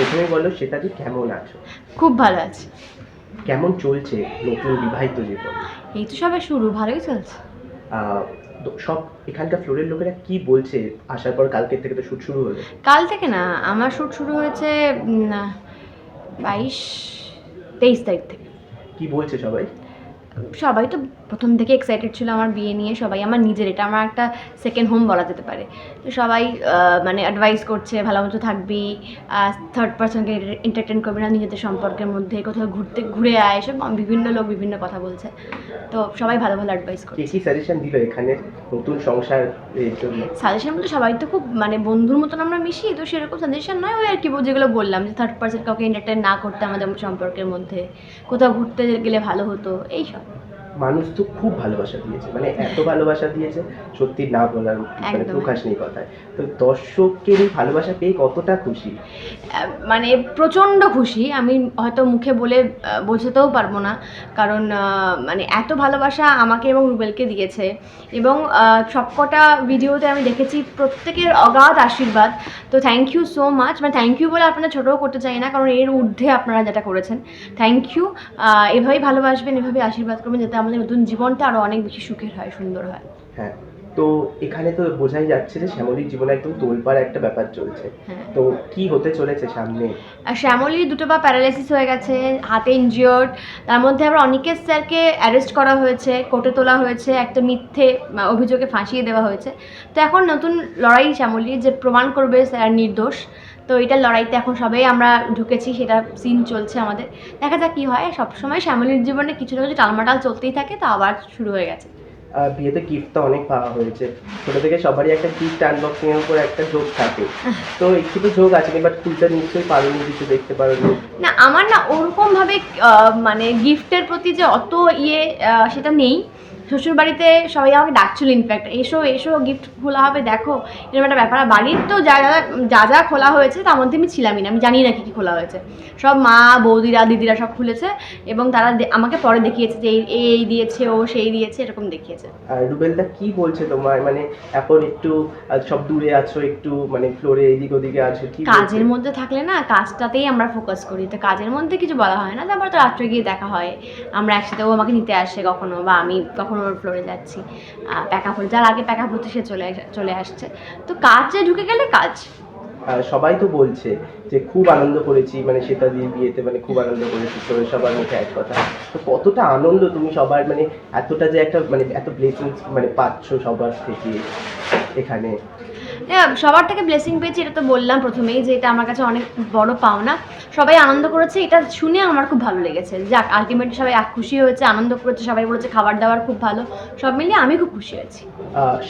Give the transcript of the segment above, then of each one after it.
প্রথমে বলো সেটা যে কেমন আছো? খুব ভালো আছি। কেমন চলছে নতুন বিবাহিত জীবন? এই তো সবে শুরু ভালোই চলছে। সব এখানকার ফ্লোরের লোকেরা কি বলছে? আসার পর কালকের থেকে তো শুট শুরু হলো। কাল থেকে না আমার শ্যুট শুরু হয়েছে বাইশ তেইশ তারিখ থেকে। কি বলছে সবাই? সবাই তো প্রথম থেকে এক্সাইটেড ছিল আমার বিয়ে নিয়ে সবাই আমার নিজের এটা আমার একটা সেকেন্ড হোম বলা যেতে পারে। তো সবাই মানে অ্যাডভাইস করছে ভালো মতো থাকবি থার্ড পার্সনকে এন্টারটেন করবি না নিজেদের সম্পর্কের মধ্যে কোথাও ঘুরতে ঘুরে আয় এসব বিভিন্ন লোক বিভিন্ন কথা বলছে। তো সবাই ভালো ভালো অ্যাডভাইস করছে। কি সাজেশন দিল এখানে নতুন সংসার সাজেশন বলতে সবাই তো খুব মানে বন্ধুর মতন আমরা মিশি তো সেরকম সাজেশন নয় ওই আর কি যেগুলো বললাম যে থার্ড পার্সন কাউকে এন্টারটেন না করতে আমাদের সম্পর্কের মধ্যে কোথাও ঘুরতে গেলে ভালো হতো এইসব। মানুষ তো খুব ভালোবাসা দিয়েছে মানে এত ভালোবাসা দিয়েছে সত্যি না বলার মানে। প্রকাশ নেই কথায়। তো দর্শকের এই ভালোবাসা পেয়ে কতটা খুশি? মানে প্রচণ্ড খুশি আমি হয়তো মুখে বলে বোঝাতেও পারব না। কারণ মানে এত ভালোবাসা আমাকে এবং রুবেলকে দিয়েছে। এবং সবকটা ভিডিওতে আমি দেখেছি প্রত্যেকের অগাধ আশীর্বাদ। তো থ্যাংক ইউ সো মাচ মানে থ্যাংক ইউ বলে আপনারা ছোটও করতে চাই না কারণ এর ঊর্ধ্বে আপনারা যেটা করেছেন। থ্যাংক ইউ এভাবেই ভালোবাসবেন এভাবেই আশীর্বাদ করবেন যাতে আমাদের নতুন জীবনটা আরও অনেক বেশি সুখের হয় সুন্দর হয়। হ্যাঁ তো এখানে তো বোঝাই যাচ্ছে যে শ্যামলীর জীবনে একদম তোলপাড় একটা ব্যাপার চলছে। হ্যাঁ। তো কি হতে চলেছে সামনে? শ্যামলির দুটো পা প্যারালাইসিস হয়ে গেছে হাতে ইনজিওর্ড তার মধ্যে আবার অনিকেশ স্যারকে অ্যারেস্ট করা হয়েছে কোর্টে তোলা হয়েছে একটা মিথ্যে অভিযোগে ফাঁসিয়ে দেওয়া হয়েছে। তো এখন নতুন লড়াই শ্যামলির যে প্রমাণ করবে স্যার নির্দোষ তো এটার লড়াইতে এখন সবাই আমরা ঢুকেছি সেটা সিন চলছে আমাদের। দেখা যাক কী হয় সবসময় শ্যামলির জীবনে কিছু না কিছু টালমাটাল চলতেই থাকে তো আবার শুরু হয়ে গেছে। বিয়েতে গিফট তো অনেক পাওয়া হয়েছে। ছোট থেকে সবারই একটা গিফট আনবক্সিং এর উপর একটা ঝোঁক থাকে। তো একটু তো ঝোঁক আছে বাট খুলতে নিশ্চয়ই পারোনি কিছু দেখতে পারোনি। না আমার না ওরকমভাবে আহ, মানে গিফটের প্রতি যে অত ইয়ে সেটা নেই। শ্বশুরবাড়িতে সবাই আমাকে ডাকছিল ইনফ্যাক্ট এসো এসো গিফট খোলা হবে দেখো। এরকম একটা ব্যাপার। বাড়ির তো যা যা যা যা খোলা হয়েছে তার মধ্যে আমি ছিলামই না। আমি জানি না কী কী খোলা হয়েছে। সব মা বৌদিরা দিদিরা সব খুলেছে এবং তারা আমাকে পরে দেখিয়েছে যে এই এই দিয়েছে ও সেই দিয়েছে এরকম দেখিয়েছে। আর রুবেলদা কি বলছে তোমার? মানে এখন একটু সব দূরে আছো একটু মানে ফ্লোরে এদিক ওদিকে আছো কি কাজের মধ্যে থাকলে না কাজটাতেই আমরা ফোকাস করি। তো কাজের মধ্যে কিছু বলা হয় না তারপর তো রাত্রে গিয়ে দেখা হয়। আমরা একসাথে ও আমাকে নিতে আসে কখনো বা আমি কখনো ওর ফ্লোরে যাচ্ছি। প্যাকা ফুল যার আগে প্যাকা হতে, সে চলে চলে আসছে। তো কাজে ঢুকে গেলে কাজ? সবাই তো বলছে যে খুব আনন্দ করেছি মানে সেটা দিয়ে বিয়েতে মানে খুব আনন্দ করেছি তোর সবার মুখে এক কথা। তো কতটা আনন্দ তুমি সবার মানে এতটা যে একটা মানে এত ব্লেসিংস মানে পাচ্ছ সবার থেকে এখানে? সবার থেকে ব্লেসিং পেয়েছি এটা তো বললাম প্রথমেই যে এটা আমার কাছে অনেক বড় পাওনা। সবাই আনন্দ করেছে এটা শুনে আমার খুব ভালো লেগেছে। যাক আলটিমেটলি সবাই আ- খুশি হয়েছে আনন্দ করেছে সবাই বলেছে খাবার দাবার খুব ভালো। সব মিলিয়ে আমি খুব খুশি হয়েছি।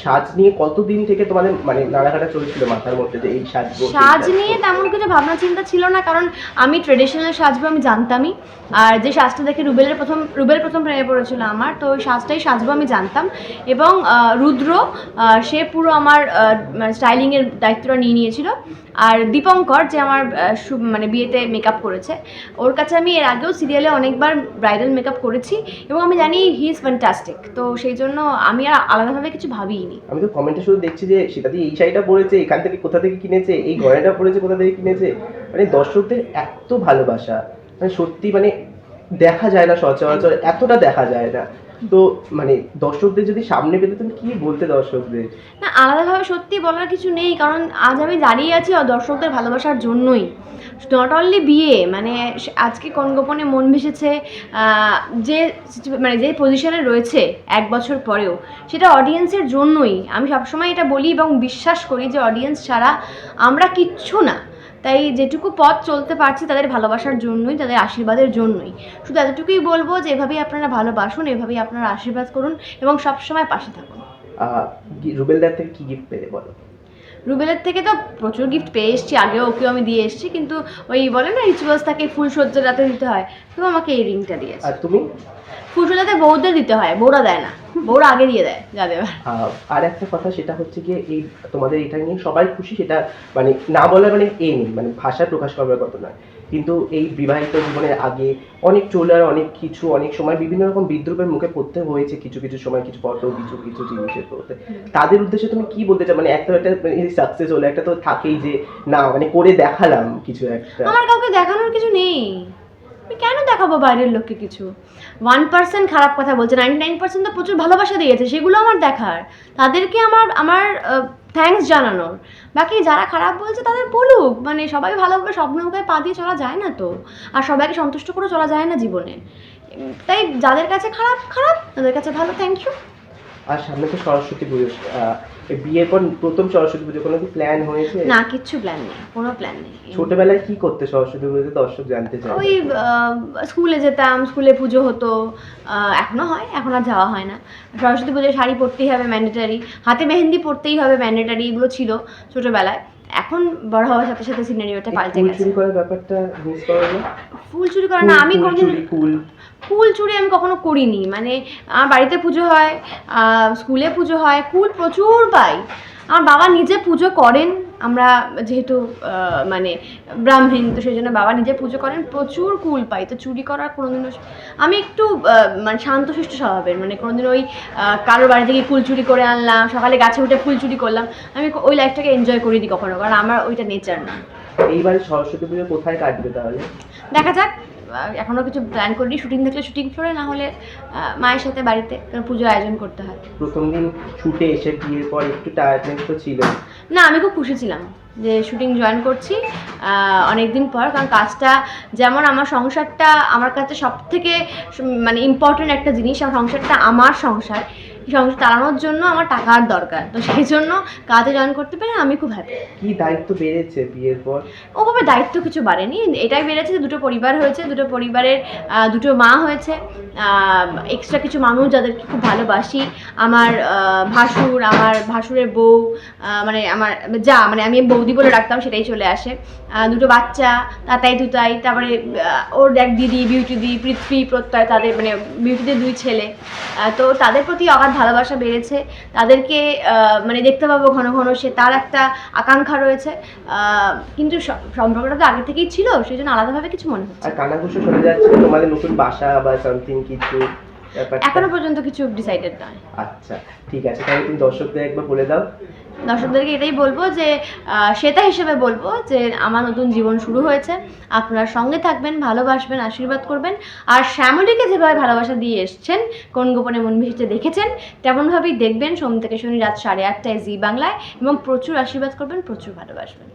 সাজ নিয়ে কতদিন থেকে তোমাদের মানে নাড়াঘাটা চলছিল মাথার মধ্যে যে এই সাজ সাজ নিয়ে তেমন কিছু ভাবনা চিন্তা ছিল না কারণ আমি ট্রেডিশনাল সাজবো আমি জানতামই। আর যে সাজটা দেখে রুবেলের প্রথম রুবেল প্রথম প্রেমে পড়েছিল আমার তো ওই সাজটাই সাজবো আমি জানতাম। এবং রুদ্র সে পুরো আমার স্টাইলিংয়ের দায়িত্বটা নিয়ে নিয়েছিল। আর দীপঙ্কর, যে আমার মানে বিয়েতে মেকআপ করেছে, ওর কাছে আমি এর আগেও সিরিয়ালে অনেকবার ব্রাইডাল মেকআপ করেছি এবং আমি জানি হি ইজ ফ্যান্টাস্টিক তো সেই জন্য আমি আর আলাদাভাবে কিছু ভাবিনি আমি তো কমেন্টে শুধু দেখছি যে সেটা দিয়ে এই শাড়িটা পরেছে, এখান থেকে কোথা থেকে কিনেছে, এই গয়নাটা পরেছে, কোথা থেকে কিনেছে। মানে দর্শকদের এত ভালোবাসা মানে সত্যি মানে দেখা যায় না সচরাচর, এতটা দেখা যায় না। তো মানে দর্শকদের যদি সামনে পেতে, তুমি কি বলতে দর্শকদের? না, আলাদাভাবে সত্যি বলার কিছু নেই, কারণ আজ আমি দাঁড়িয়ে আছি দর্শকদের ভালোবাসার জন্যই। নট অনলি বিয়ে মানে আজকে কোন গোপনে মন ভেসেছে যে মানে যে পজিশনে রয়েছে এক বছর পরেও, সেটা অডিয়েন্সের জন্যই। আমি সবসময় এটা বলি এবং বিশ্বাস করি যে অডিয়েন্স ছাড়া আমরা কিচ্ছু না। তাই যেটুকু পথ চলতে পারছি তাদের ভালোবাসার জন্যই, তাদের আশীর্বাদের জন্যই। শুধু এতটুকুই বলব যে এভাবেই আপনারা ভালোবাসুন, এভাবেই আপনারা আশীর্বাদ করুন এবং সবসময় পাশে থাকুন। রুবেলদার থেকে কি গিফট পেলে বলো? রুবেলের থেকে তো প্রচুর গিফট পেয়ে এসেছি আগেও ওকেও আমি দিয়ে এসেছি কিন্তু ওই বলে না রিচুয়ালস তাকে ফুল সজ্জা রাতে দিতে হয় তো আমাকে এই রিংটা দিয়েছে। আর তুমি? ফুল সজ্জাতে বউদের দিতে হয় বউরা দেয় না বউরা আগে দিয়ে দেয় যা দেবে আর একটা কথা সেটা হচ্ছে গিয়ে এই তোমাদের এটা নিয়ে সবাই খুশি সেটা মানে না বলে মানে এ নেই মানে ভাষায় প্রকাশ করার কথা নয়। কিন্তু এই বিবাহিত জীবনের আগে অনেক চোলার অনেক কিছু, অনেক সময় বিভিন্ন রকম বিদ্রুপের মুখে পড়তে হয়েছে কিছু কিছু সময়, কিছু ফটো, কিছু কিছু জিনিসের পড়তে। তাদের উদ্দেশ্যে তুমি কি বলতে চাও? মানে একটা একটা সাকসেস হলো, একটা তো থাকেই যে, না মানে করে দেখালাম কিছু একটা। আমার কাউকে দেখানোর কিছু নেই। আমি কেন দেখাবো বাইরের লোককে কিছু? ওয়ান পার্সেন্ট খারাপ কথা বলছে নাইনটি নাইন পার্সেন্ট তো প্রচুর ভালোবাসা দিয়েছে, সেগুলো আমার দেখার। তাদেরকে আমার আমার থ্যাঙ্কস জানানোর। বাকি যারা খারাপ বলছে তাদের বলুক মানে সবাই ভালোভাবে সব নৌকায় পা দিয়ে চলা যায় না তো। আর সবাইকে সন্তুষ্ট করে চলা যায় না জীবনে। তাই যাদের কাছে খারাপ খারাপ, তাদের কাছে ভালো থ্যাংক ইউ আর সামনে তো সরস্বতী পুজো বিয়ের পর প্রথম সরস্বতী পুজো কোনো কি প্ল্যান হয়েছে? না কিচ্ছু প্ল্যান নেই কোনো প্ল্যান নেই। ছোটবেলায় কি করতে সরস্বতী পুজোতে? দর্শক জানতে চায় ওই স্কুলে যেতাম স্কুলে পুজো হতো। এখনও হয় এখন আর যাওয়া হয় না। সরস্বতী পুজোয় শাড়ি পরতেই হবে ম্যান্ডেটারি হাতে মেহেন্দি পরতেই হবে ম্যান্ডেটারি এগুলো ছিল ছোটবেলায়। এখন বড় হওয়ার সাথে সাথে সিনারিওটা পাল্টে ফুল চুরি করার ব্যাপারটা মিস করো না ফুল চুরি করে না আমি ফুল কোনোদিন ফুল চুরি আমি কখনো করিনি। মানে আমার বাড়িতে পুজো হয় স্কুলে পুজো হয় ফুল প্রচুর পাই। আমার বাবা নিজে পুজো করেন আমরা যেহেতু মানে ব্রাহ্মণ তো সেই জন্য বাবা নিজে পুজো করেন প্রচুর কুল পাই। তো চুরি করার কোনোদিনও আমি একটু মানে শান্তশিষ্ট স্বভাবের। মানে কোনোদিন ওই কারোর বাড়ি থেকে ফুল চুরি করে আনলাম সকালে গাছে উঠে ফুল চুরি করলাম আমি ওই লাইফটাকে এনজয় করিনি কখনো কারণ আমার ওইটা নেচার না। এইবারে সরস্বতী পুজো কোথায় কাটবে তাহলে? দেখা যাক। এখনও কিছু প্ল্যান করিনি। শুটিং থাকলে শুটিং ফ্লোরে না হলে মায়ের সাথে বাড়িতে কারণ পুজোর আয়োজন করতে হয়। প্রথম দিন শুটে এসে বিয়ের পর একটু টায়ার্ডনেস তো ছিল। না আমি খুব খুশি ছিলাম যে শুটিং জয়েন করছি অনেক দিন পর। কারণ কাজটা যেমন আমার সংসারটা আমার কাছে সব থেকে মানে ইম্পর্টেন্ট একটা জিনিস আমার সংসারটা আমার সংসার। সংসার চালানোর জন্য আমার টাকার দরকার। তো সেই জন্য কাজে জয়েন করতে পেরে আমি খুব হ্যাপি কি দায়িত্ব বেড়েছে বিয়ের পর? ওভাবে দায়িত্ব কিছু বাড়েনি। এটাই বেড়েছে যে দুটো পরিবার হয়েছে দুটো পরিবারের দুটো মা হয়েছে। এক্সট্রা কিছু মানুষ যাদেরকে খুব ভালোবাসি। আমার ভাসুর আমার ভাসুরের বউ মানে আমার যা মানে আমি বৌদি বলে রাখতাম সেটাই চলে আসে। দুটো বাচ্চা তাতাই তুতাই তারপরে ওর এক দিদি বিউটি দি পৃথ্বী প্রত্যয় তাদের মানে বিউটিদের দুই ছেলে। তো তাদের প্রতি অগাধ ভালোবাসা বেড়েছে, তাদেরকে মানে দেখতে পাবো ঘন ঘন, সে তার একটা আকাঙ্ক্ষা রয়েছে। কিন্তু সম্পর্কটা তো আগে থেকেই ছিল, সেই জন্য আলাদাভাবে কিছু মনে হচ্ছে আর কানাঘুষো যাচ্ছে, তোমাদের নতুন বাসা বা সামথিং কিছু? এখনও পর্যন্ত কিছু ডিসাইডেড নয়। আচ্ছা ঠিক আছে তাহলে তুমি দর্শকদের একবার বলে দাও। দর্শকদেরকে এটাই বলব যে শ্বেতা হিসেবে বলব যে আমার নতুন জীবন শুরু হয়েছে। আপনার সঙ্গে থাকবেন ভালোবাসবেন আশীর্বাদ করবেন। আর শ্যামলীকে যেভাবে ভালোবাসা দিয়ে এসছেন কোন গোপনে মন মিশিতে দেখেছেন তেমনভাবেই দেখবেন সোম থেকে শনি রাত সাড়ে আটটায় জি বাংলায় এবং প্রচুর আশীর্বাদ করবেন প্রচুর ভালোবাসবেন।